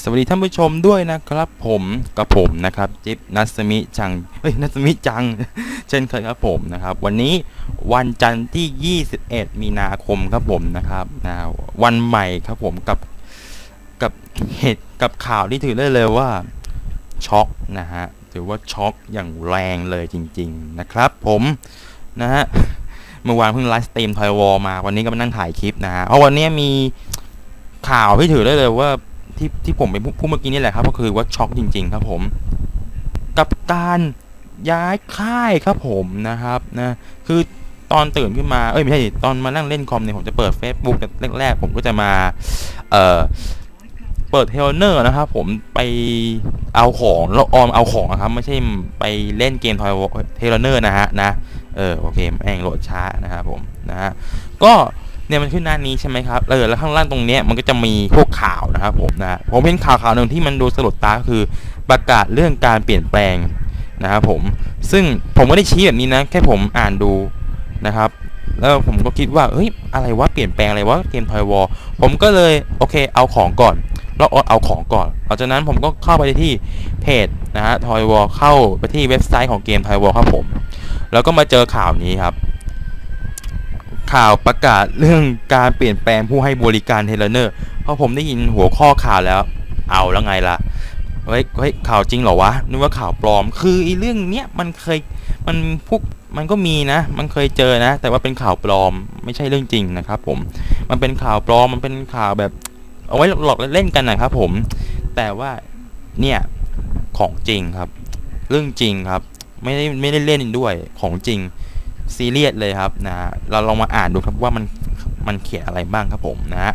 สวัสดีท่านผู้ชมด้วยนะครับผมกับผมนะครับจิ๊บนัสมิจังเฮ้ยนัสมิจัง เช่นเคยครับผมนะครับ วันนี้วันจันทร์ที่ 21 มีนาคมครับผมนะครับนะวันใหม่ครับผมกับกับเหตุกับข่าวที่ถือได้เลยว่าช็อกนะฮะถือว่าช็อกอย่างแรงเลยจริง ๆนะครับ ผมนะฮะเมื่อวานเพิ่งไลฟ์สตรีมทอยวอลมาวันนี้ก็มานั่งถ่ายคลิปนะฮะเพราะวันนี้มีข่าวที่ถือได้เลยว่า ที่ที่ผมไปพูดเมื่อกี้นี่แหละครับ ก็คือว่าช็อกจริง ๆ ครับผม กับการย้ายค่ายครับผมนะครับนะคือตอนตื่นขึ้นมา เอ้ยไม่ใช่ตอนมานั่งเล่นคอมเนี่ยผมจะเปิด Facebook แรกๆผมก็จะมาเอ่อเปิดเทเลเนอร์นะครับผมไปเอาของแล้วออมเอาของนะครับ ไม่ใช่ไปเล่นเกมทอยเทเลเนอร์นะฮะนะเออโอเคแม่งโหลดช้านะครับผมนะฮะก็ เนี่ยมันขึ้นหน้านี้ใช่ไหมครับเออแล้วข้างล่างตรงเนี้ยมันก็จะมีพวกข่าวนะครับผมนะผมเห็นข่าวข่าวหนึ่งที่มันดูสลดตาคือประกาศเรื่องการเปลี่ยนแปลงนะครับผมซึ่งผมไม่ได้ชี้แบบนี้นะ แค่ผมอ่านดูนะครับ แล้วผมก็คิดว่าเฮ้ยอะไรวะเปลี่ยนแปลงอะไรวะเกมทอยวอลผมก็เลยโอเคเอาของก่อนแล้วเอาของก่อนหลังจากนั้นผมก็เข้าไปที่เพจนะฮะทอยวอลเข้าไปที่เว็บไซต์ของเกมทอยวอลครับผม แล้วก็มาเจอข่าวนี้ครับ ข่าวประกาศเรื่องการเปลี่ยนแปลงผู้ให้บริการเทเลเนอร์เพอผมได้ยินหัวข้อข่าวแล้ว เอาแล้วไงล่ะเฮ้ยเฮ้ยข่าวจริงเหรอวะนึกว่าข่าวปลอม คือไอ้เรื่องเนี้ยมันเคยมันพวกมันก็มีนะ มันเคยเจอนะ แต่ว่าเป็นข่าวปลอมไม่ใช่เรื่องจริงนะครับ ผม มันเป็นข่าวปลอมมันเป็นข่าวแบบ เอาไว้หลอกเล่นกันนะครับ ผม แต่ว่าเนี่ยของจริงครับ เรื่องจริงครับ ไม่ได้ไม่ได้เล่นด้วยของจริง ซีเรียสเลยครับนะเราลองมาอ่านดูครับว่ามันมันเขียนอะไรบ้างครับผมนะฮะ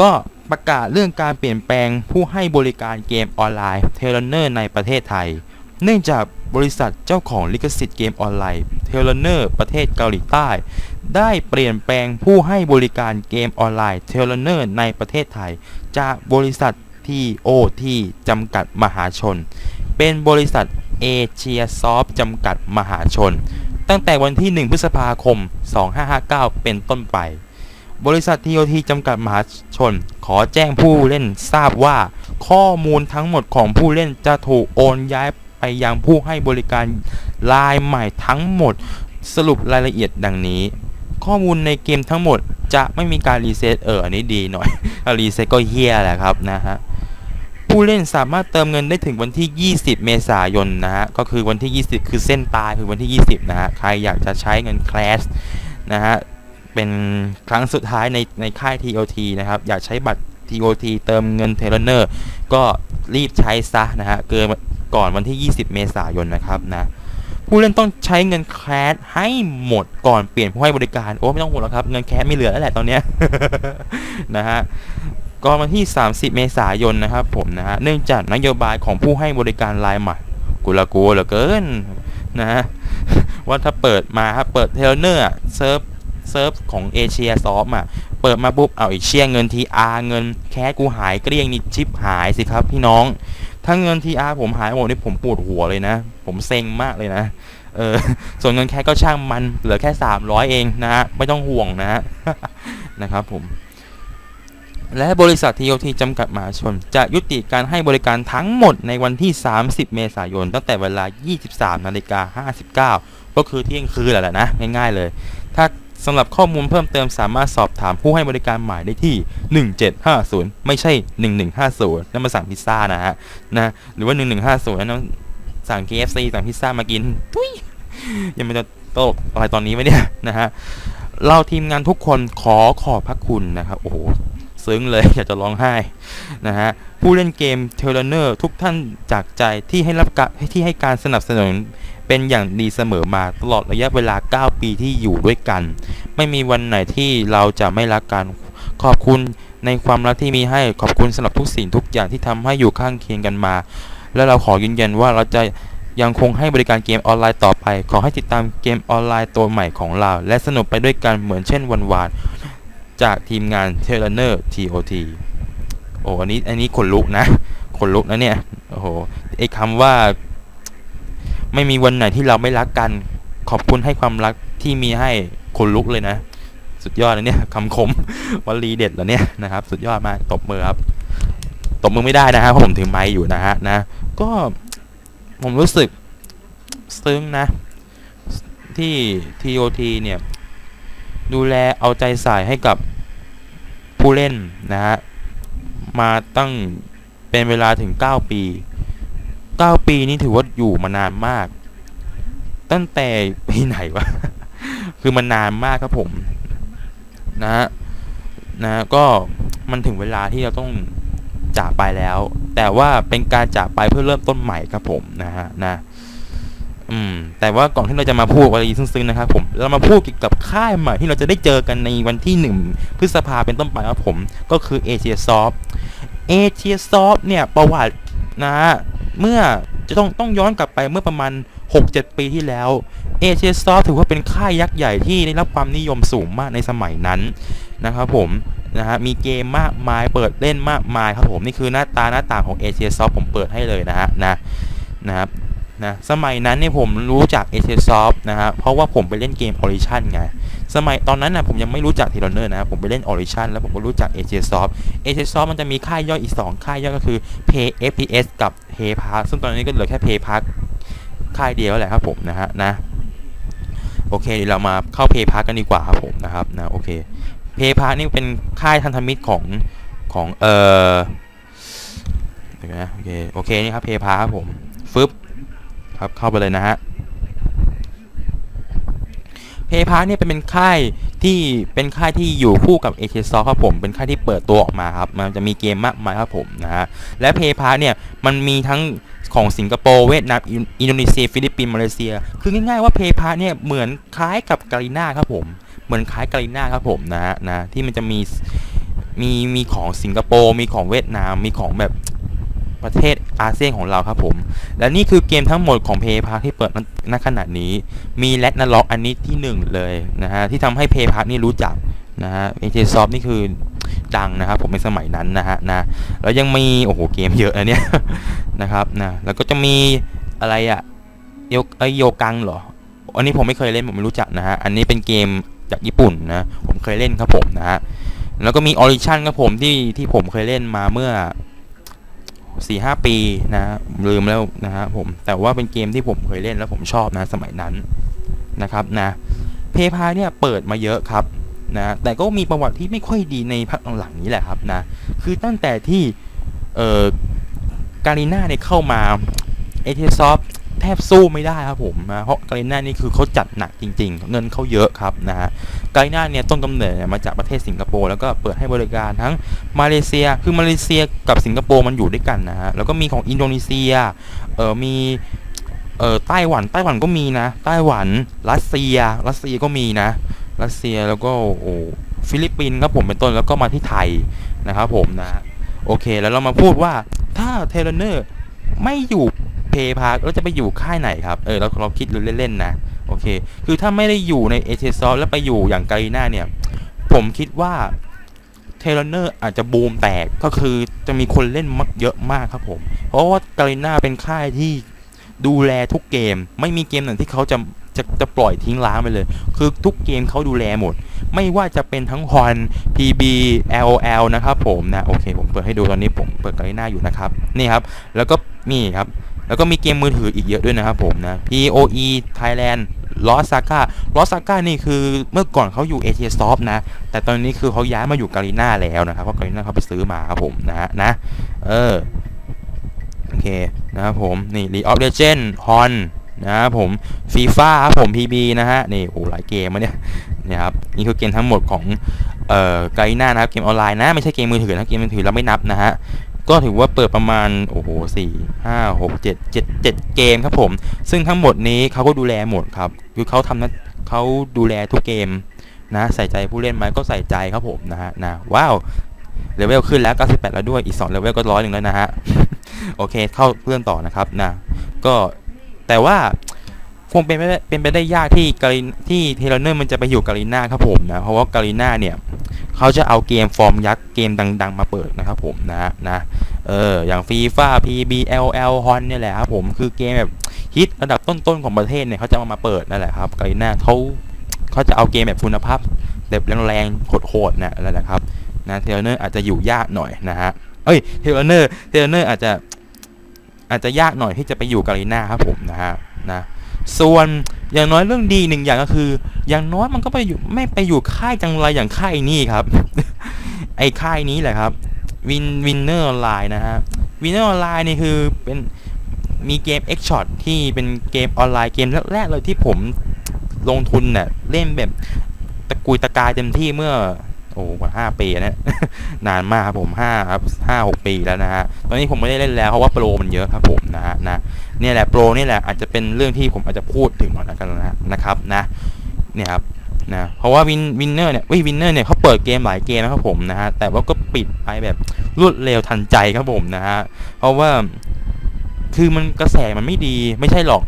ก็ประกาศเรื่องการเปลี่ยนแปลงผู้ให้บริการเกมออนไลน์เทเลเนอร์ในประเทศไทย เนื่องจากบริษัทเจ้าของลิขสิทธิ์เกมออนไลน์เทเลเนอร์ประเทศเกาหลีใต้ ได้เปลี่ยนแปลงผู้ให้บริการเกมออนไลน์เทเลเนอร์ในประเทศไทย จากบริษัท TOT จำกัดมหาชน เป็นบริษัทเอเชียซอฟจำกัดมหาชน ตั้งแต่วันที่ 1 พฤษภาคม 2559 เป็นต้นไป บริษัท TOT จำกัดมหาชน ขอแจ้งผู้เล่นทราบว่า ข้อมูลทั้งหมดของผู้เล่นจะถูกโอนย้ายไปยังผู้ให้บริการรายใหม่ทั้งหมด สรุปรายละเอียดดังนี้ ข้อมูลในเกมทั้งหมดจะไม่มีการรีเซ็ตเอออันนี้ดีหน่อยรีเซ็ตก็เฮียแหละครับนะฮะ ผู้เล่นสามารถเติมเงินได้ถึงวันที่ 20 เมษายนนะฮะ ก็คือวันที่ 20 คือเส้นตายคือวันที่ 20 นะฮะ ใครอยากจะใช้เงินแคลชนะฮะ เป็นครั้งสุดท้ายในในค่าย TOT นะครับ อยากใช้บัตร TOT เติมเงินเทเลเนอร์ ก็รีบใช้ซะนะฮะ เกินก่อนวันที่ 20 เมษายนนะครับนะ ผู้เล่นต้องใช้เงินแคสให้หมดก่อนเปลี่ยนผู้ให้บริการ โอ้ไม่ต้องห่วงแล้วครับ เงินแคสไม่เหลือแล้วแหละตอนเนี้ยนะฮะ ก่อนวันที่ 30 เมษายนนะครับผมนะฮะเนื่องจากนโยบายของผู้ให้บริการรายใหม่กุละกูเหลือเกินนะฮะว่าถ้าเปิดมาครับเปิดเทเลเนอร์เซิร์ฟเซิร์ฟของเอเชียซอฟอะเปิดมาปุ๊บเอาอีกเชียเงินทีอาเงินแคสกูหายเกลี้ยงนี่ชิปหายสิครับพี่น้องถ้าเงินทีอาผมหายหมดนี่ผมปวดหัวเลยนะ ผมเซ็งมากเลยนะเออส่วนเงินแคสก็ช่างมันเหลือแค่ 300 เองนะฮะไม่ต้องห่วงนะฮะนะครับผม และบริษัท TOT จำกัดมหาชน จะยุติการให้บริการทั้งหมดในวันที่ 30 เมษายน ตั้งแต่เวลา 23นาฬิกา59 ก็คือเที่ยงคืนแหละนะ ง่ายๆเลย ถ้าสำหรับข้อมูลเพิ่มเติมสามารถสอบถามผู้ให้บริการหมายได้ที่ 1750 ไม่ใช่ 1150 นั่นมาสั่งพิซซ่านะฮะนะหรือว่า 1150 นั่นสั่ง KFC สั่งพิซซ่ามากินทุยยังไม่จะโตกอะไรตอนนี้ไหมเนี่ยนะฮะเราทีมงานทุกคนขอขอบพระคุณนะครับโอ้โห ซึ้งเลยอยากจะร้องไห้นะฮะผู้เล่นเกมเทเลเนอร์ทุกท่านจากใจที่ให้รับการที่ให้การสนับสนุนเป็นอย่างดีเสมอมาตลอดระยะเวลา 9 ปีที่อยู่ด้วยกัน ไม่มีวันไหนที่เราจะไม่รักกันขอบคุณในความรักที่มีให้ขอบคุณสำหรับทุกสิ่งทุกอย่างที่ทำให้อยู่ข้างเคียงกันมา และเราขอยืนยันว่าเราจะยังคงให้บริการเกมออนไลน์ต่อไป ขอให้ติดตามเกมออนไลน์ตัวใหม่ของเรา และสนุกไปด้วยกันเหมือนเช่นวันวาน จากทีมงานเทเลเนอร์ TOT โอ้อันนี้อันนี้ขนลุกนะขนลุกนะเนี่ยโอ้โหไอ้คำว่า ไม่มีวันไหนที่เราไม่รักกัน ขอบคุณให้ความรักที่มีให้ขนลุกเลยนะ สุดยอดเลยเนี่ยคำคมวลีเด็ดแล้วเนี่ยนะครับ สุดยอดมากตบมือครับตบมือไม่ได้นะฮะผมถือไมค์อยู่นะฮะนะ ก็ผมรู้สึกซึ้งนะ ที่ TOT เนี่ย ดูแลเอาใจใส่ให้กับผู้เล่นนะฮะมาตั้งเป็นเวลาถึง 9 ปี 9 ปีนี่ถือว่าอยู่มานานมาก ตั้งแต่ปีไหนวะ คือมันนานมากครับผม นะฮะนะก็มันถึงเวลาที่เราต้องจากไปแล้ว แต่ว่าเป็นการจากไปเพื่อเริ่มต้นใหม่ครับผมนะฮะนะ อืมแต่ว่าก่อนที่เราจะมาพูดอะไรซึ้งๆนะครับผมเรามาพูดเกี่ยวกับค่ายใหม่ที่เราจะได้เจอกันในวันที่หนึ่งพฤษภาเป็นต้นไปครับผมก็คือเอเชียซอฟเอเชียซอฟเนี่ยประวัตินะฮะเมื่อจะต้องต้องย้อนกลับไปเมื่อประมาณ 6-7 ปีที่แล้วเอเชียซอฟถือว่าเป็นค่ายยักษ์ใหญ่ที่ได้รับความนิยมสูงมากในสมัยนั้นนะครับผมนะฮะมีเกมมากมายเปิดเล่นมากมายครับผมนี่คือหน้าตาหน้าต่างของเอเชียซอฟผมเปิดให้เลยนะฮะนะนะครับ นะสมัยนั้นเนี่ยผมรู้จักเอเชียซอฟนะฮะเพราะว่าผมไปเล่นเกมออริชันไงสมัยตอนนั้นนะผมยังไม่รู้จักทีลเนอร์นะผมไปเล่นออริชันแล้วผมก็รู้จักเอเชียซอฟเอเชียซอฟมันจะมีค่ายย่อยอีก 2 ค่ายย่อยก็คือ Pay FPS กับ Pay Park ซึ่งตอนนี้ก็เหลือแค่ Pay Park ค่ายเดียวแหละครับผมนะฮะนะโอเคเดี๋ยวเรามาเข้า Pay Park กันดีกว่าครับผมนะครับนะโอเคเพย์พาร์นี่เป็นค่ายพันธมิตรของของเอ่อเดี๋ยวนะโอเคโอเคนี่ครับเพย์พาร์ครับผมฟึบ ครับ เข้าไปเลยนะฮะเพย์พาร์เนี่ยเป็นค่ายที่เป็นค่ายที่อยู่คู่กับเอเ s ซครับผม เป็นค่ายที่เปิดตัวออกมาครับ มันจะมีเกมมากมายครับผมนะฮะ และเพย์พาร์เนี่ยมันมีทั้งของสิงคโปร์เวียดนามอินอินโดนีเซีย ฟิลิปปินส์มาเลเซีย คือง่ายๆว่าเพย์พาร์เนี่ยเหมือนคล้ายกับกาลิน่าครับผม เหมือนคล้ายกาลิน่าครับผมนะฮะนะที่มันจะมีมีมีของสิงคโปร์มีของเวียดนามมีของแบบ ประเทศอาเซียนของเราครับผม และนี่คือเกมทั้งหมดของ p a y p a r ที่เปิดณขณะนี้ มีแลกนาล็อกอันนี้ที่หนึ่งเลยนะฮะที่ทำให้ p a y p a r k นี่รู้จักนะฮะเอเจซอฟนี่คือดังนะครับผมในสมัยนั้นนะฮะนะแล้วยังมีโอ้โหเกมเยอะนะเนี่ยนะครับนะแล้วก็จะมีอะไรอะโยไอโยกังเหรอ อันนี้ผมไม่เคยเล่นผมไม่รู้จักนะฮะอันนี้เป็นเกมจากญี่ปุ่นนะผมเคยเล่นครับผมนะฮะแล้วก็มีออริชันครับผมที่ที่ผมเคยเล่นมาเมื่อ สี่ห้าปีนะลืมแล้วนะฮะผมแต่ว่าเป็นเกมที่ผมเคยเล่นแล้วผมชอบนะสมัยนั้นนะครับนะเพย์พาเนี่ยเปิดมาเยอะครับนะแต่ก็มีประวัติที่ไม่ค่อยดีในพักหลังๆนี้แหละครับนะคือตั้งแต่ที่เอ่อการีน่าเนี่ยเข้ามาเอทีซอฟ แทบสู้ไม่ได้ครับผมนะเพราะกาลิน่านี่คือเขาจัดหนักจริง ๆ เงินเขาเยอะครับนะฮะกาลิน่าเนี่ยต้นกำเนิดมาจากประเทศสิงคโปร์แล้วก็เปิดให้บริการทั้งมาเลเซียคือมาเลเซียกับสิงคโปร์มันอยู่ด้วยกันนะฮะแล้วก็มีของอินโดนีเซียเออมีเออไต้หวันไต้หวันก็มีนะ ไต้หวันรัสเซีย รัสเซียก็มีนะ รัสเซียแล้วก็โอ้ฟิลิปปินส์ครับผมเป็นต้นแล้วก็มาที่ไทยนะครับผมนะโอเคแล้วเรามาพูดว่าถ้าเทเลเนอร์ไม่อยู่ เพย์พาร์แล้วจะไปอยู่ค่ายไหนครับ เออเราเราคิดเล่นๆนะ โอเค คือถ้าไม่ได้อยู่ในเอเ s ซอแล้วไปอยู่อย่างไกลีน่าเนี่ย ผมคิดว่าเทเลเนอร์อาจจะบูมแตกก็คือจะมีคนเล่นมากเยอะมากครับผม เพราะว่าไกลีน่าเป็นค่ายที่ดูแลทุกเกม ไม่มีเกมไหนที่เขาจะจะจะปล่อยทิ้งล้างไปเลย คือทุกเกมเขาดูแลหมด ไม่ว่าจะเป็นทั้งฮอน PB LOL นะครับผมนะ โอเค ผมเปิดให้ดูตอนนี้ผมเปิดไกลีน่าอยู่นะครับ นี่ครับ แล้วก็มีครับ แล้วก็มีเกมมือถืออีกเยอะด้วยนะครับผมนะ POE Thailand Lost Saga Lost Saga นี่คือเมื่อก่อนเขาอยู่ AT Soft นะ แต่ตอนนี้คือเขาย้ายมาอยู่กาลิน่าแล้วนะครับ เพราะกาลิน่าเขาไปซื้อมาครับผมนะนะ เออ โอเคนะครับผม นี่ League of Legends Hon นะครับผม FIFA ครับผม PB นะฮะ นี่โอ้หลายเกมมาเนี่ยนี่ยครับนี่คือเกมทั้งหมดของเอ่อกาลิน่านะครับ เกมออนไลน์นะ ไม่ใช่เกมมือถือนะเกมมือถือเราไม่นับนะฮะ ก็ถือว่าเปิดประมาณโอ้โหสี่ห้าหกเจ็ดเจ็ดเจ็ดเกมครับผม ซึ่งทั้งหมดนี้เขาก็ดูแลหมดครับคือเขาทำนะเขาดูแลทุกเกมนะใส่ใจผู้เล่นไหมก็ใส่ใจครับผมนะฮะนะว้าวเลเวลขึ้นแล้ว 98 แล้วด้วยอีก2เลเวลก็ร้อยหนึ่งแล้วนะฮะ โอเคเข้าเรื่องต่อนะครับนะก็แต่ว่า คงเป็นไปได้เป็นไปได้ยากที่กาลินที่เทเลเนอร์มันจะไปอยู่กาลิน่าครับผมนะเพราะว่ากาลิน่าเนี่ยเขาจะเอาเกมฟอร์มยักษ์เกมดัง ๆ มาเปิดนะครับผมนะนะเอออย่างฟีฟ่า PBLL ฮอนเนี่ยแหละครับผมคือเกมแบบฮิตระดับต้นๆของประเทศเนี่ยเขาจะเอามาเปิดนั่นแหละครับกาลิน่าเขาเขาจะเอาเกมแบบคุณภาพแบบแรงๆโหดๆนี่ยนั่นแหละครับนะเทเลเนอร์อาจจะอยู่ยากหน่อยนะฮะเอ้ยเทเลเนอร์เทเลเนอร์อาจจะอาจจะยากหน่อยที่จะไปอยู่กาลีนาครับผมนะฮะนะ ส่วนอย่างน้อยเรื่องดีหนึ่งอย่างก็คือ อย่างน้อยมันก็ไปอยู่ไม่ไปอยู่ค่ายจังไรอย่างค่ายนี้ครับ ไอ้ค่ายนี้แหละครับวินวินเนอร์ออนไลน์นะฮะวินเนอร์ออนไลน์นี่คือเป็นมีเกม X Shot ที่เป็นเกมออนไลน์เกมแรกๆเลยที่ผมลงทุนเนี่ยเล่นแบบตะกุยตะกายเต็มที่เมื่อ โอ้กว่าห้าปีนะนานมากครับผมห้าครับห้าหกปีแล้วนะฮะตอนนี้ผมไม่ได้เล่นแล้วเพราะว่าโปรมันเยอะครับผมนะฮะนะ เนี่ยแหละโปรนี่แหละอาจจะเป็นเรื่องที่ผมอาจจะพูดถึงหน่อยนะกันนะนะครับนะเนี่ยครับนะเพราะว่าวินวินเนอร์เนี่ยวินเนอร์เนี่ยเขาเปิดเกมหลายเกมนะครับผมนะฮะแต่ว่าก็ปิดไปแบบรวดเร็วทันใจครับผมนะฮะเพราะว่าคือมันกระแสมันไม่ดีไม่ใช่หรอก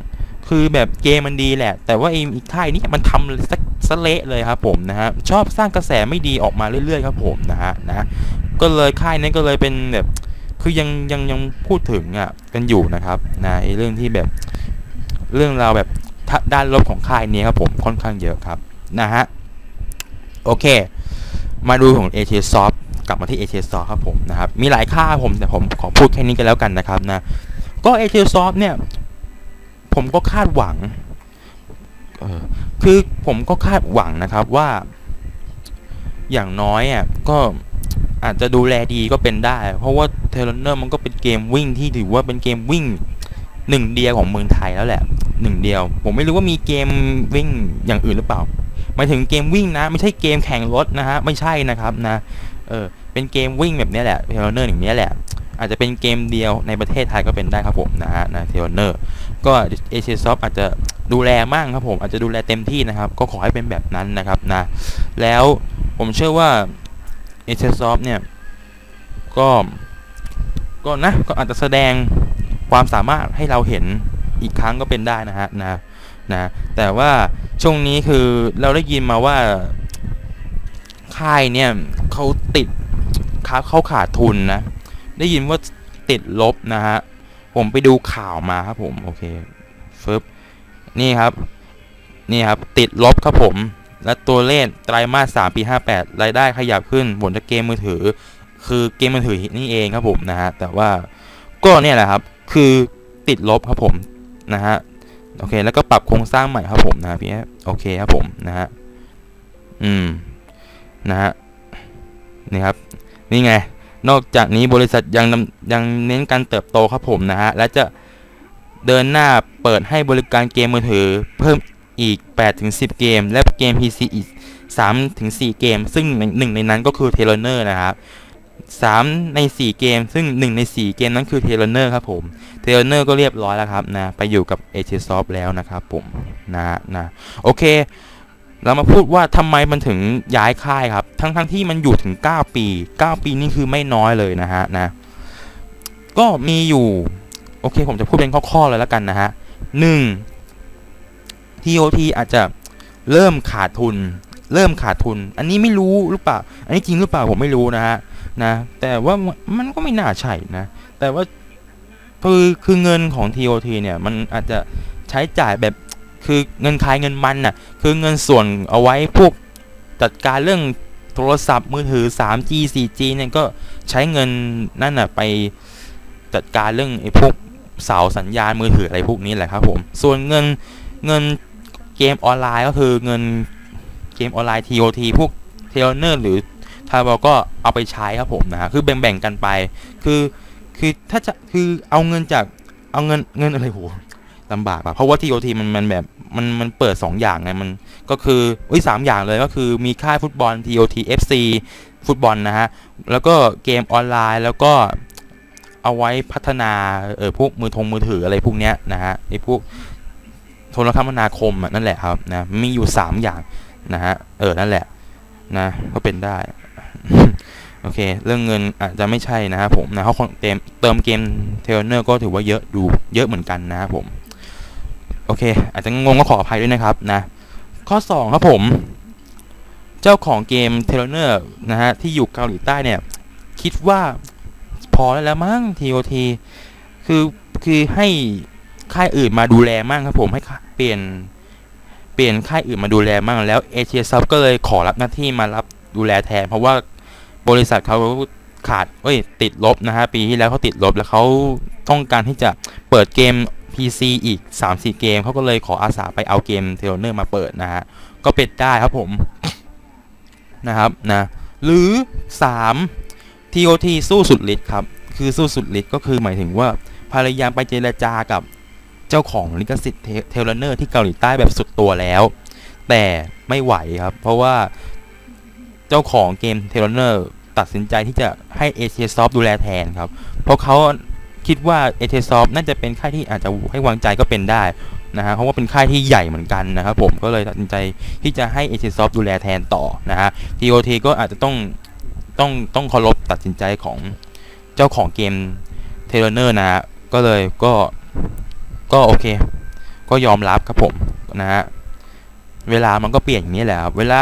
คือแบบเกมมันดีแหละ แต่ว่าไอ้อีกค่ายนี้มันทำสักสเละเลยครับผมนะฮะชอบสร้างกระแสไม่ดีออกมาเรื่อยๆครับผมนะฮะนะก็เลยค่ายนี้ก็เลยเป็นแบบคือยังยังยังพูดถึงอะ กันอยู่นะครับนะไอ้เรื่องที่แบบเรื่องราวแบบด้านลบของค่ายนี้ครับผมค่อนข้างเยอะครับนะฮะโอเค มาดูของ a t s o f t กลับมาที่ a t s o f t ครับผมนะครับมีหลายค่าผมแต่ผมขอพูดแค่นี้กันแล้วกันนะครับนะก็ a t s o f t เนี่ยผมก็คาดหวังคือผมก็คาดหวังนะครับว่าอย่างน้อยอะก็ อาจจะดูแลดีก็เป็นได้ เพราะว่าเทเลเนอร์มันก็เป็นเกมวิ่งที่ถือว่าเป็นเกมวิ่งหนึ่งเดียวของเมืองไทยแล้วแหละหนึ่งเดียว ผมไม่รู้ว่ามีเกมวิ่งอย่างอื่นหรือเปล่าหมายถึงเกมวิ่งนะ ไม่ใช่เกมแข่งรถนะฮะไม่ใช่นะครับนะเออเป็นเกมวิ่งแบบนี้แหละเทเลเนอร์อย่างนี้แหละ อาจจะเป็นเกมเดียวในประเทศไทยก็เป็นได้ครับผมนะฮะนะเทเลเนอร์ก็เอเชียซอฟอาจจะดูแลมั่งครับผมอาจจะดูแลเต็มที่นะครับ ก็ขอให้เป็นแบบนั้นนะครับนะแล้วผมเชื่อว่า เอเชียซอฟเนี่ย ก็ก็นะก็อาจจะแสดงความสามารถให้เราเห็นอีกครั้งก็เป็นได้นะฮะนะนะแต่ว่าช่วงนี้คือเราได้ยินมาว่าค่ายเนี่ยเขาติดเขาขาดทุนนะ ได้ยินว่าติดลบนะฮะ ผมไปดูข่าวมาครับผม โอเคฟึบนี่ครับ นี่ครับ ติดลบครับผม และตัวเลขไตรมาส 3 ปี 58 รายได้ขยับขึ้นบนจากเกมมือถือ คือเกมมือถือนี่เองครับผมนะฮะ แต่ว่าก็เนี่ยแหละครับ คือติดลบครับผมนะฮะ โอเค แล้วก็ปรับโครงสร้างใหม่ครับผมนะพี่โอเคครับผมนะฮะ อืม นะฮะ นี่ครับ นี่ไง นอกจากนี้บริษัทยังยังเน้นการเติบโตครับผมนะฮะ และจะเดินหน้าเปิดให้บริการเกมมือถือ เพิ่ม อีก 8-10 เกม และเกม PC อีก 3-4 เกม ซึ่งหนึ่งในนั้นก็คือ t a i l o r นะครับ 3 ใน 4 เกม ซึ่ง 1 ใน 4 เกมนั้นคือ t a i l o r ครับผม t a i l o r ก็เรียบร้อยแล้วครับนะ ไปอยู่กับ a g s o f t แล้วนะครับผมนะนะโอเค เรามาพูดว่าทำไมมันถึงย้ายค่ายครับ ทั้งทั้งที่มันอยู่ถึง 9 ปี 9 ปีนี่คือไม่น้อยเลยนะฮะนะก็มีอยู่ โอเค ผมจะพูดเป็นข้อๆเลยแล้วกันนะฮะหนึ่ง TOT อาจจะเริ่มขาดทุน เริ่มขาดทุน อันนี้ไม่รู้หรือเปล่า อันนี้จริงหรือเปล่าผมไม่รู้นะฮะนะแต่ว่ามันก็ไม่น่าใช่นะ แต่ว่าคือคือเงินของ TOT เนี่ยมันอาจจะใช้จ่ายแบบคือเงินคายเงินมันน่ะคือเงินส่วนเอาไว้พวกจัดการเรื่องโทรศัพท์มือถือ 3G 4G เนี่ยก็ใช้เงินนั่นน่ะไปจัดการเรื่องไอ้พวกเสาสัญญาณมือถืออะไรพวกนี้แหละครับผม ส่วนเงินเงิน เกมออนไลน์ก็คือเงินเกมออนไลน์ TOT พวกเทเลเนอร์หรือทาบอก็เอาไปใช้ครับผมนะคือแบ่งๆกันไป คือคือถ้าจะคือเอาเงินจากเอาเงินเงินอะไรโหลำบากอะเพราะว่า TOT มันมันแบบมันมันเปิด 2 อย่างไงมันก็คืออุ้ยสามอย่างเลยก็คือมีค่ายฟุตบอล TOT FC ฟุตบอลนะฮะ แล้วก็เกมออนไลน์แล้วก็เอาไว้พัฒนาเออพวกมือทงมือถืออะไรพวกเนี้ยนะฮะไอพวก โทรคมนาคมอะนั่นแหละครับนะมีอยู่ 3 อย่างนะฮะเออนั่นแหละนะก็เป็นได้โอเค เรื่องเงินอาจจะไม่ใช่นะครับผมนะเขาเติมเติมเกมเทเลเนอร์ก็ถือว่าเยอะดูเยอะเหมือนกันนะครับผม โอเค อาจจะงงก็ขออภัยด้วยนะครับนะ ข้อ 2 ครับผม เจ้าของเกมเทเลเนอร์นะฮะที่อยู่เกาหลีใต้เนี่ย คิดว่าพอแล้วมั้ง TOT คือคือให้ ค่ายอื่นมาดูแลมั่งครับผมให้เปลี่ยนเปลี่ยนค่ายอื่นมาดูแลมั่งแล้วเอเชียซับก็เลยขอรับหน้าที่มารับดูแลแทน เพราะว่าบริษัทเขาขาดเอ้ยติดลบนะฮะปีที่แล้วเขาติดลบแล้วเขาต้องการที่จะเปิดเกม PC อีก 3-4 เกมเขาก็เลยขออาสาไปเอาเกมเทเลเนอร์มาเปิดนะฮะก็เป็นได้ครับผมนะครับนะหรือ 3 TOT สู้สุดฤทธิ์ครับ คือสู้สุดฤทธิ์ก็คือหมายถึงว่าพยายามไปเจรจากับ เจ้าของลิขสิทธิ์เทเลเนอร์ที่เกาหลีใต้แบบสุดตัวแล้ว แต่ไม่ไหวครับ เพราะว่าเจ้าของเกมเทเลเนอร์ตัดสินใจที่จะให้ a t s o f t ดูแลแทนครับ เพราะเขาคิดว่า a t s o f t น่าจะเป็นค่ายที่อาจจะให้วางใจก็เป็นได้นะฮะเพราะว่าเป็นค่ายที่ใหญ่เหมือนกันนะครับผมก็เลยตัดสินใจที่จะให้ a t s o f t ดูแลแทนต่อนะฮะ TOT ก็อาจจะต้องต้องต้องเคารพตัดสินใจของเจ้าของเกมเทเลเนอร์นะฮะก็เลยก็ ก็โอเค ก็ยอมรับครับผมนะฮะเวลามันก็เปลี่ยนอย่างนี้แหละครับ เวลา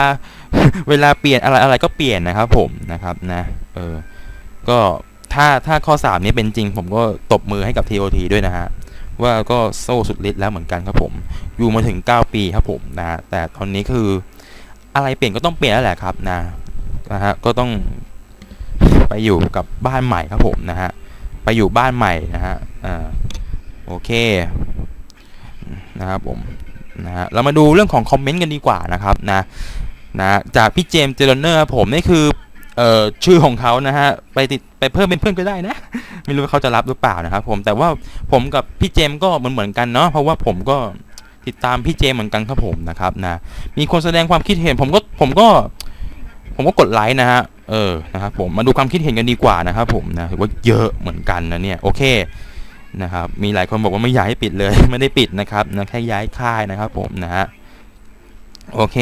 เวลาเปลี่ยนอะไรอะไรก็เปลี่ยนนะครับ ผมนะครับนะเออก็ถ้าถ้าข้อสามนี้เป็นจริง ผมก็ตบมือให้กับ TOT ด้วยนะฮะว่าก็โซ่สุดฤทธิ์แล้วเหมือนกันครับผม อยู่มาถึง 9 ปีครับผมนะแต่ตอนนี้คืออะไรเปลี่ยนก็ต้องเปลี่ยนแล้วแหละครับนะนะฮะก็ต้องไปอยู่กับบ้านใหม่ครับผมนะฮะไปอยู่บ้านใหม่นะฮะอ่า โอเคนะครับผมนะฮะเรามาดูเรื่องของคอมเมนต์กันดีกว่านะครับนะนะจากพี่เจมส์เจรเนอร์ผมนี่คือเอ่อชื่อของเขานะฮะไปติดไปเพิ่มเป็นเพื่อนก็ได้นะ ไม่รู้ว่าเขาจะรับหรือเปล่านะครับผมแต่ว่าผมกับพี่เจมส์ก็เหมือนเหมือนๆกันเนาะเพราะว่าผมก็ติดตามพี่เจมส์เหมือนกันครับผมนะครับนะมีคนแสดงความคิดเห็นผมก็ผมก็ ผมก็กดไลค์นะฮะเออนะครับผมมาดูความคิดเห็นกันดีกว่านะครับผมนะถือว่าเยอะเหมือนกันนะเนี่ยโอเค นะครับมีหลายคนบอกว่าไม่อยากให้ปิดเลยไม่ได้ปิดนะครับนะแค่ย้ายค่ายนะครับผมนะฮะโอเค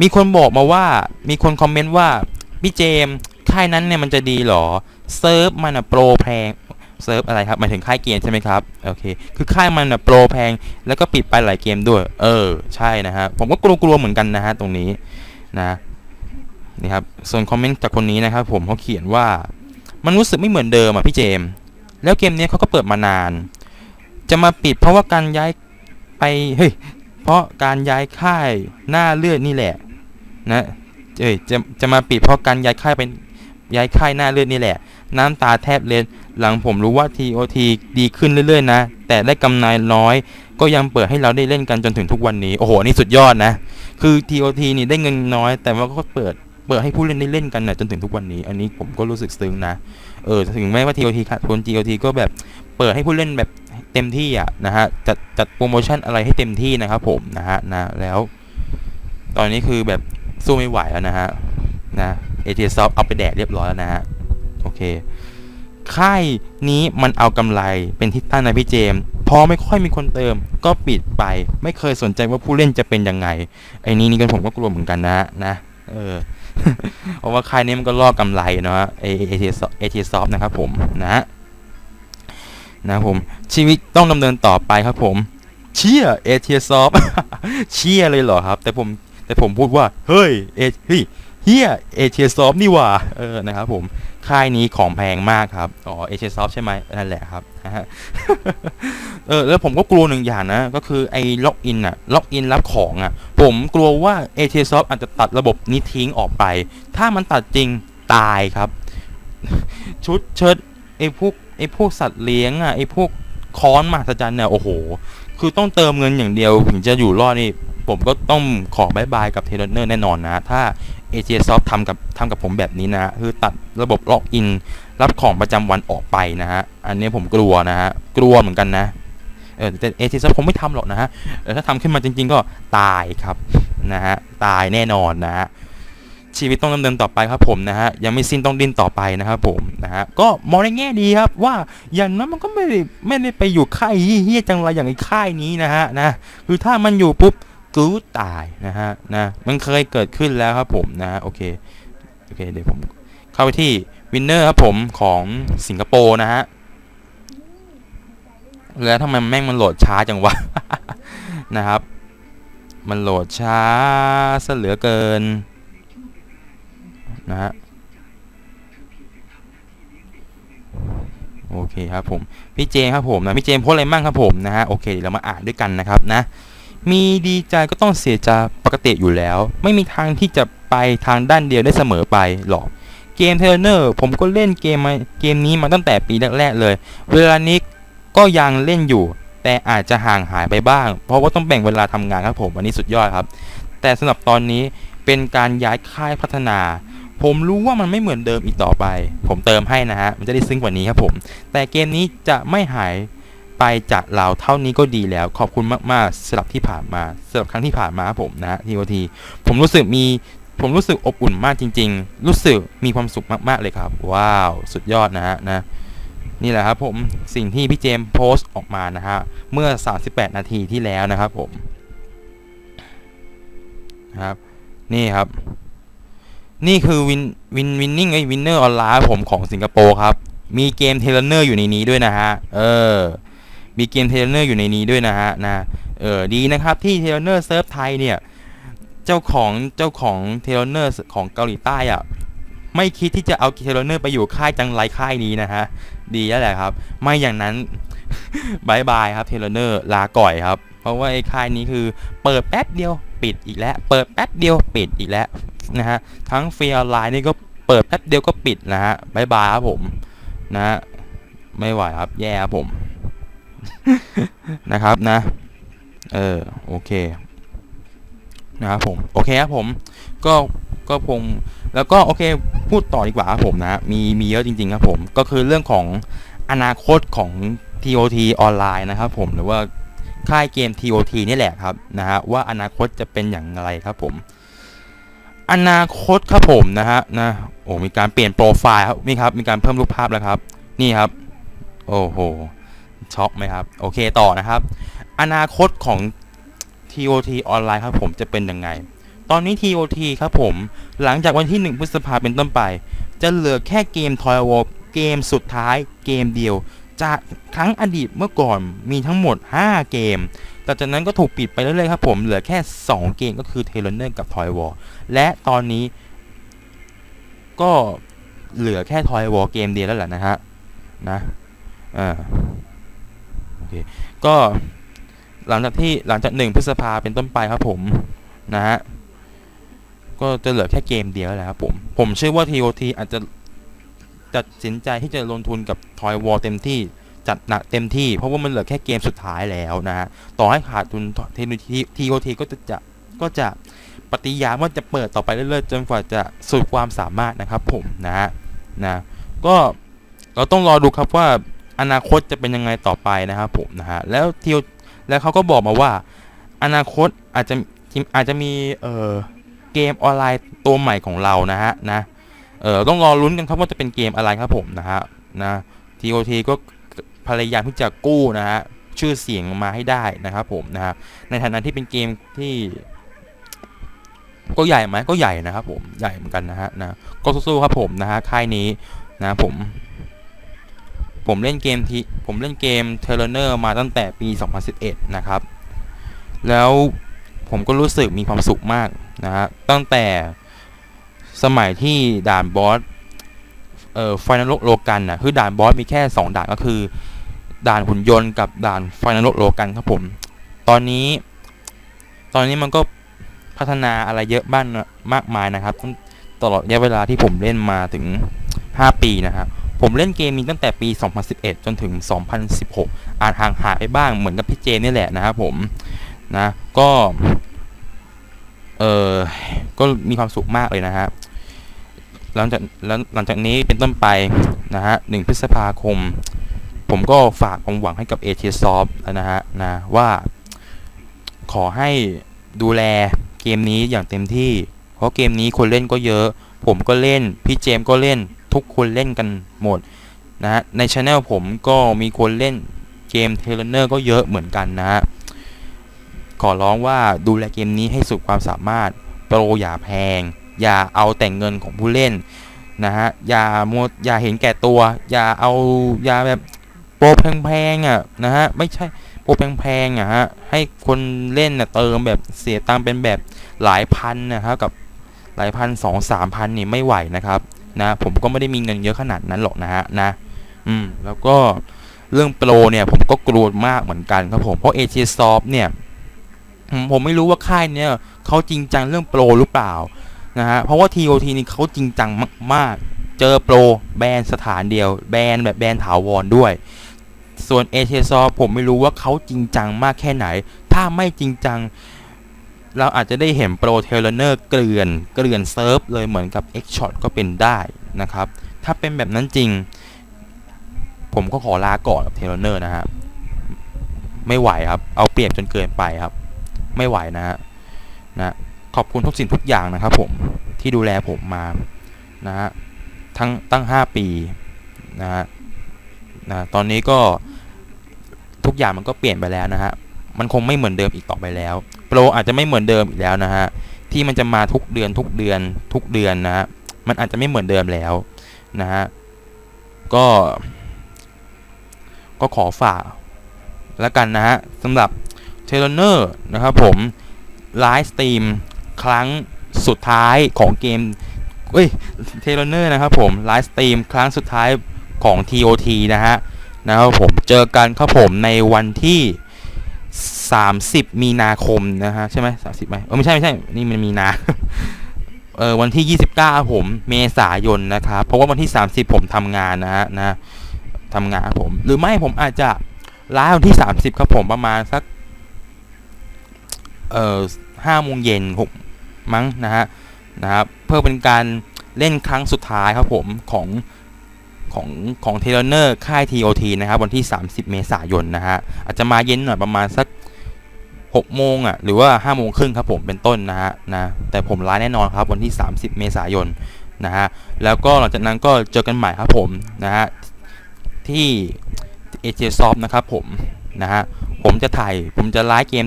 มีคนบอกมาว่ามีคนคอมเมนต์ว่าพี่เจมค่ายนั้นเนี่ยมันจะดีหรอเซิร์ฟมันอะโปรแพงเซิร์ฟอะไรครับหมายถึงค่ายเกมใช่ไหมครับโอเคคือค่ายมันอะโปรแพงแล้วก็ปิดไปหลายเกมด้วยเออใช่นะฮะผมก็กลัวๆเหมือนกันนะฮะตรงนี้นะนี่ครับส่วนคอมเมนต์จากคนนี้นะครับผมเขาเขียนว่ามันรู้สึกไม่เหมือนเดิมอะพี่เจม แล้วเกมนี้เขาก็เปิดมานาน จะมาปิดเพราะว่าการย้ายไปเฮ้ยเพราะการย้ายค่ายหน้าเลือดนี่แหละนะเอ้ยจะจะมาปิดเพราะการย้ายค่ายเป็นย้ายค่ายหน้าเลือดนี่แหละ น้ำตาแทบเล็ดหลังผมรู้ว่า TOT ดีขึ้นเรื่อยๆนะ แต่ได้กำไรน้อย ก็ยังเปิดให้เราได้เล่นกันจนถึงทุกวันนี้ โอ้โห นี่สุดยอดนะ คือ TOT นี่ได้เงินน้อย แต่ว่าก็เปิด เปิดให้ผู้เล่นได้เล่นกันนะจนถึงทุกวันนี้ อันนี้ผมก็รู้สึกซึ้งนะ เออ ถึงแม้ว่า TOT ขาดทุน TOT ก็แบบเปิดให้ผู้เล่นแบบเต็มที่อะนะฮะ จัดจัดโปรโมชั่นอะไรให้เต็มที่นะครับผมนะฮะนะแล้ว ตอนนี้คือแบบสู้ไม่ไหวแล้วนะฮะนะเอทีซอฟเอาไปแดกเรียบร้อยแล้วนะฮะโอเคค่ายนี้มันเอากำไรเป็นที่ตั้งนะพี่เจมพอไม่ค่อยมีคนเติม ก็ปิดไป ไม่เคยสนใจว่าผู้เล่นจะเป็นยังไงไอ้นี่นี่กันผมก็กลัวเหมือนกันนะนะ เออ เพราะว่าค่ายนี้มันก็ลอกกำไรเนาะเอเอทีเอทีซอฟนะครับผมนะนะครับผมชีวิตต้องดำเนินต่อไปครับผมเชียเอทีซอฟเชียเลยเหรอครับ แต่ผมแต่ผมพูดว่า เฮ้ยเอเฮ้ยเฮียเอทีซอฟนี่ว่าเออนะครับผม ค่ายนี้ของแพงมากครับ อ๋อเอเชียซอฟใช่ไหมนั่นแหละครับเออแล้วผมก็กลัวหนึ่งอย่างนะ ก็คือไอ้ล็อกอินอะล็อกอินรับของอะผมกลัวว่าเอเชียซอฟอาจจะตัดระบบนี้ทิ้งออกไป ถ้ามันตัดจริงตายครับ ชุดเชิ้ตไอ้พวกไอ้พวกสัตว์เลี้ยงอะไอ้พวกค้อนมหัศจรรย์เนี่ยโอ้โห คือต้องเติมเงินอย่างเดียว ถึงจะอยู่รอดนี่ ผมก็ต้องขอบายบายกับเทเลเนอร์แน่นอนนะ ถ้า a g s o f t ทำกับทำกับผมแบบนี้นะคือตัดระบบล็อกอินรับของประจำวันออกไปนะฮะ อันนี้ผมกลัวนะฮะ กลัวเหมือนกันนะ เออแต่ a g s o f t คงไม่ทำหรอกนะฮะถ้าทำขึ้นมาจริง ๆ ก็ตายครับนะฮะ ตายแน่นอนนะฮะชีวิตต้องดำเนินต่อไปครับผมนะฮะยังไม่สิ้นต้องดิ้นต่อไปนะครับผมนะฮะก็มองในแง่ดีครับว่าอย่างนั้นมันก็ไม่ได้ไม่ได้ไปอยู่ค่ายเฮี้ยจังไรอย่างไอ้ค่ายนี้นะฮะนะคือถ้ามันอยู่ปุ๊บ กูตายนะฮะนะมันเคยเกิดขึ้นแล้วครับผมนะโอเคโอเคเดี๋ยวผมเข้าไปที่วินเนอร์ครับผมของสิงคโปร์นะฮะแล้วทำไมแม่งมันโหลดช้าจังวะนะครับ มันโหลดช้าซะเหลือเกินนะฮะโอเคครับผม พี่เจมครับผมนะพี่เจมโพสอะไรมั่งครับผมนะฮะโอเคเดี๋ยวเรามาอ่านด้วยกันนะครับนะ มีดีใจก็ต้องเสียใจปกติอยู่แล้ว ไม่มีทางที่จะไปทางด้านเดียวได้เสมอไปหรอก เกมเทเลเนอร์ผมก็เล่นเกมมาเกมนี้มาตั้งแต่ปีแรกๆเลย เวลานี้ก็ยังเล่นอยู่ แต่อาจจะห่างหายไปบ้าง เพราะว่าต้องแบ่งเวลาทำงานครับผมอันนี้สุดยอดครับ แต่สำหรับตอนนี้เป็นการย้ายค่ายพัฒนา ผมรู้ว่ามันไม่เหมือนเดิมอีกต่อไป ผมเติมให้นะฮะมันจะได้ซึ้งกว่านี้ครับผม แต่เกมนี้จะไม่หาย ไปจากเราเท่านี้ก็ดีแล้ว ขอบคุณมากๆสำหรับที่ผ่านมาสำหรับครั้งที่ผ่านมาผมนะทีโอทีผมรู้สึกมีผมรู้สึกอบอุ่นมากจริง ๆ รู้สึกมีความสุขมากๆเลยครับ ว้าว สุดยอดนะฮะนะนี่แหละครับผมสิ่งที่พี่เจมโพสต์ออกมานะฮะเมื่อ 38 นาทีที่แล้วนะครับผมนะครับ นี่ครับ นี่คือวินวินวินนิ่งไอ้วินเนอร์ออนไลน์ผมของสิงคโปร์ครับ มีเกมเทเลเนอร์อยู่ในนี้ด้วยนะฮะ เออ มีเกมเทเลเนอร์อยู่ในนี้ด้วยนะฮะนะเออดีนะครับที่เทเลเนอร์เซิร์ฟไทยเนี่ย เจ้าของเจ้าของเทเลเนอร์ของเกาหลีใต้อะไม่คิดที่จะเอาเทเลเนอร์ไปอยู่ค่ายจังไรค่ายนี้นะฮะดีแล้วแหละครับ ไม่อย่างนั้นบายบายครับเทเลเนอร์ลาก่อยครับ เพราะว่าไอ้ค่ายนี้คือเปิดแป๊บเดียวปิดอีกแล้ว เปิดแป๊บเดียวปิดอีกแล้วนะฮะทั้งฟรีออนไลน์นี่ก็เปิดแป๊บเดียวก็ปิดนะฮะบายบายครับผมนะฮะไม่ไหวครับแย่ครับผม นะครับนะ เออโอเคนะครับผมโอเคครับผมก็ก็คงแล้วก็โอเคพูดต่อดีกว่าครับผมนะมีมีเยอะจริง ๆ ครับผม ก็คือเรื่องของอนาคตของ TOT ออนไลน์นะครับผมหรือว่าค่ายเกม TOT นี่แหละครับนะฮะว่าอนาคตจะเป็นอย่างไรครับผม อนาคตครับผมนะฮะนะโอ้มีการเปลี่ยนโปรไฟล์ครับนี่ครับมีการเพิ่มรูปภาพแล้วครับ นี่ครับ โอ้โห ช็อกไหมครับ โอเคต่อนะครับ อนาคตของ TOT ออนไลน์ครับผมจะเป็นยังไง ตอนนี้ TOT ครับผม หลังจากวันที่ 1 พฤษภาเป็นต้นไป จะเหลือแค่เกม Toy War เกมสุดท้ายเกมเดียว จากครั้งอดีตเมื่อก่อนมีทั้งหมด 5 เกม แต่จากนั้นก็ถูกปิดไปเรื่อยๆครับผม เหลือแค่ 2 เกมก็คือ t a y l o r กับ Toy War และตอนนี้ ก็เหลือแค่ Toy War เกมเดียวแล้วแหละนะฮะนะอ่า เคก็หลังจากที่หลังจากหนึ่งพฤษภาเป็นต้นไปครับผมนะฮะก็จะเหลือแค่เกมเดียวแล้วครับผม ผมเชื่อว่า TOT อาจจะตัดสินใจที่จะลงทุนกับ Toy War เต็มที่จัดหนักเต็มที่ เพราะว่ามันเหลือแค่เกมสุดท้ายแล้วนะฮะต่อให้ขาดทุน TOT ก็จะจะก็จะปฏิญาณว่าจะเปิดต่อไปเรื่อยๆจนกว่าจะสุดความสามารถนะครับผมนะฮะนะก็เราต้องรอดูครับว่า อนาคตจะเป็นยังไงต่อไปนะครับผมนะฮะแล้ว TOT แล้วเขาก็บอกมาว่า อนาคตอาจจะอาจจะมีเอ่อเกมออนไลน์ตัวใหม่ของเรานะฮะนะเอ่อต้องรอลุ้นกันครับว่าจะเป็นเกมอะไรครับผมนะฮะนะ TOT ก็พยายามที่จะกู้นะฮะชื่อเสียงมาให้ได้นะครับผมนะฮะในฐานะที่เป็นเกมที่ ก็ใหญ่ไหมก็ใหญ่นะครับผมใหญ่เหมือนกันนะฮะนะก็สู้ๆครับผมนะฮะค่ายนี้นะผม ผมเล่นเกมทีผมเล่นเกม t e l e r n e r มาตั้งแต่ปี 2011 นะครับ แล้วผมก็รู้สึกมีความสุขมากนะฮะตั้งแต่สมัยที่ด่านบอสเอ่อไฟนอลโลกันนะคือด่านบอสมีแค่ 2 ด่านก็คือ ด่านหุ่นยนต์กับด่านไฟนอลโลกันครับผม ตอนนี้ ตอนนี้มันก็พัฒนาอะไรเยอะบ้างมากมายนะครับ ตลอดระยะเวลาที่ผมเล่นมาถึง 5 ปีนะครับ ผมเล่นเกมนี้ตั้งแต่ปี 2011 จนถึง 2016 อาจห่างหายไปบ้างเหมือนกับพี่เจนนี่แหละนะครับผมนะก็เออก็มีความสุขมากเลยนะฮะหลังจากหลังจากนี้เป็นต้นไปนะฮะ1พฤษภาคม ผมก็ฝากความหวังให้กับ a t s o f t แล้วนะฮะนะว่าขอให้ดูแลเกมนี้อย่างเต็มที่ เพราะเกมนี้คนเล่นก็เยอะ ผมก็เล่น พี่เจมก็เล่น ทุกคนเล่นกันหมดนะฮะในช anel ผมก็มีคนเล่นเกมเทเลเนอร์ก็เยอะเหมือนกันนะฮะขอร้องว่าดูแลเกมนี้ให้สุดความสามารถโปรอย่าแพง อย่าเอาแต่งเงินของผู้เล่นนะฮะอย่ามัวอย่าเห็นแก่ตัว อย่าเอาอย่าแบบโปรแพงๆอะนะฮะไม่ใช่โปรแพงๆอะฮะให้คนเล่นน่ะเติมแบบเสียตังเป็นแบบหลายพันนะครับกับหลายพันสองสามพันนี่ไม่ไหวนะครับ นะ ผมก็ไม่ได้มีเงินเยอะขนาดนั้นหรอกนะฮะนะ อืม แล้วก็เรื่องโปรเนี่ย ผมก็กลัวมากเหมือนกันครับผมเพราะ a t s o f t เนี่ย ผมไม่รู้ว่าค่ายเนี่ยเขาจริงจังเรื่องโปรหรือเปล่านะฮะเพราะว่า TOT นี่เขาจริงจังมากๆ เจอโปรแบนสถานเดียว แบนแบบแบนถาวรด้วย ส่วนเอเ s ซอฟผมไม่รู้ว่าเขาจริงจังมากแค่ไหน ถ้าไม่จริงจัง เราอาจจะได้เห็นโปรเทเลเนอร์เกลื่อนเกลื่อนเซิร์ฟเลยเหมือนกับ X Shot ก็เป็นได้นะครับ ถ้าเป็นแบบนั้นจริง ผมก็ขอลาก่อนกับเทเลเนอร์นะฮะไม่ไหวครับ เอาเปรียบจนเกินไปครับ ไม่ไหวนะฮะนะขอบคุณทุกสิ่งทุกอย่างนะครับผมที่ดูแลผมมานะฮะทั้งตั้ง 5 ปีนะฮะนะตอนนี้ก็ทุกอย่างมันก็เปลี่ยนไปแล้วนะฮะมันคงไม่เหมือนเดิมอีกต่อไปแล้ว โปรอาจจะไม่เหมือนเดิมอีกแล้วนะฮะที่มันจะมาทุกเดือนทุกเดือนทุกเดือนนะฮะมันอาจจะไม่เหมือนเดิมแล้วนะฮะก็ ก็ขอฝากแล้วกันนะฮะสำหรับเทเลเนอร์นะครับผมไลฟ์สตรีมครั้งสุดท้ายของเกมเอ้ยเทเลเนอร์นะครับผมไลฟ์สตรีมครั้งสุดท้ายของ TOT นะฮะนะครับผมเจอกันครับผมในวันที่ 30 มีนาคมนะฮะใช่ไหมสามสิบไหมเออไม่ใช่ไม่ใช่ นี่มันมีนาเออวันที่ 29ครับผมเมษายนนะครับเพราะว่าวันที่ 30 ผมทำงานนะฮะนะทำงานผม หรือไม่ผมอาจจะไลฟ์วันที่ 30 ครับผมประมาณสักเอ่อห้าโมงเย็นหกมั้งนะฮะนะครับเพื่อเป็นการเล่นครั้งสุดท้ายครับผมของของของเทเลเนอร์ค่าย TOT นะครับ วันที่ 30 เมษายนนะฮะอาจจะมาเย็นหน่อยประมาณสัก 6โมงอะหรือว่า5โมงครึ่งครับผมเป็นต้นนะฮะนะแต่ผมไลฟ์แน่นอนครับวันที่ 30 เมษายนนะฮะแล้วก็หลังจากนั้นก็เจอกันใหม่ครับผมนะฮะที่ AJ Soft นะครับผมนะฮะผมจะถ่ายผมจะไลฟ์เกม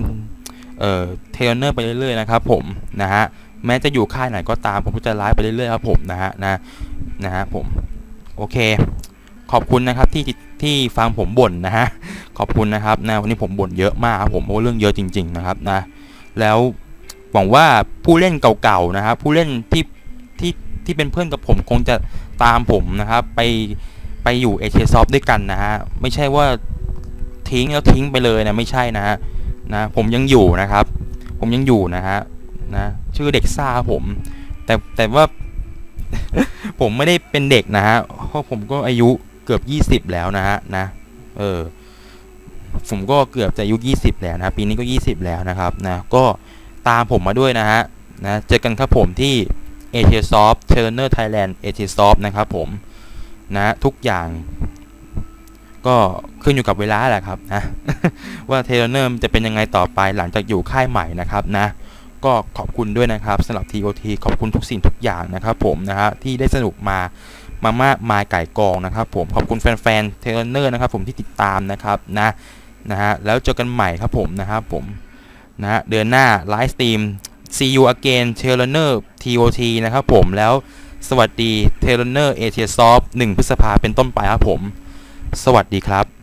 เอ่อเทเลเนอร์ไปเรื่อยๆนะครับผมนะฮะแม้จะอยู่ค่ายไหนก็ตามผมก็จะไลฟ์ไปเรื่อยๆครับผมนะฮะนะนะฮะผมโอเค ขอบคุณนะครับที่ ที่ฟังผมบ่นนะฮะขอบคุณนะครับนะวันนี้ผมบ่นเยอะมากครับผมเพราะเรื่องเยอะจริง ๆนะครับนะแล้วหวังว่าผู้เล่นเก่าๆนะครับผู้เล่นที่ที่ที่เป็นเพื่อนกับผมคงจะตามผมนะครับไปไปอยู่เอเชียซอฟด้วยกันนะฮะไม่ใช่ว่าทิ้งแล้วทิ้งไปเลยนะไม่ใช่นะฮะนะผมยังอยู่นะครับ ผมยังอยู่นะฮะนะชื่อเด็กซ่าผม แต่แต่ว่าผมไม่ได้เป็นเด็กนะฮะเพราะผมก็อายุ เกือบ 20 แล้วนะฮะนะเออผมก็เกือบจะอายุ20 แล้วนะปีนี้ก็ 20 แล้วนะครับนะก็ตามผมมาด้วยนะฮะนะเจอกันครับผมที่ a s i a s o f t t r a i n e r Thailand a s i a s o f t นะครับผมนะทุกอย่าง ก็ขึ้นอยู่กับเวลาแหละครับนะว่าเทเลเนอร์จะเป็นยังไงต่อไปหลังจากอยู่ค่ายใหม่นะครับนะก็ขอบคุณด้วยนะครับสำหรับ TOT ขอบคุณทุกสิ่งทุกอย่างนะครับผมนะฮะที่ได้สนุกมา มาม่ามาไก่กองนะครับผมขอบคุณแฟนๆเทเลเนอร์นะครับผมที่ติดตามนะครับนะนะฮะแล้วเจอกันใหม่ครับผมนะครับผมนะฮะเดือนหน้าไลฟ์สตรีม See you again t a i l e r TOT นะครับผมแล้วสวัสดีเทเลเนอร์เอเชียซอฟ1พฤษภาเป็นต้นไปครับผม สวัสดีครับ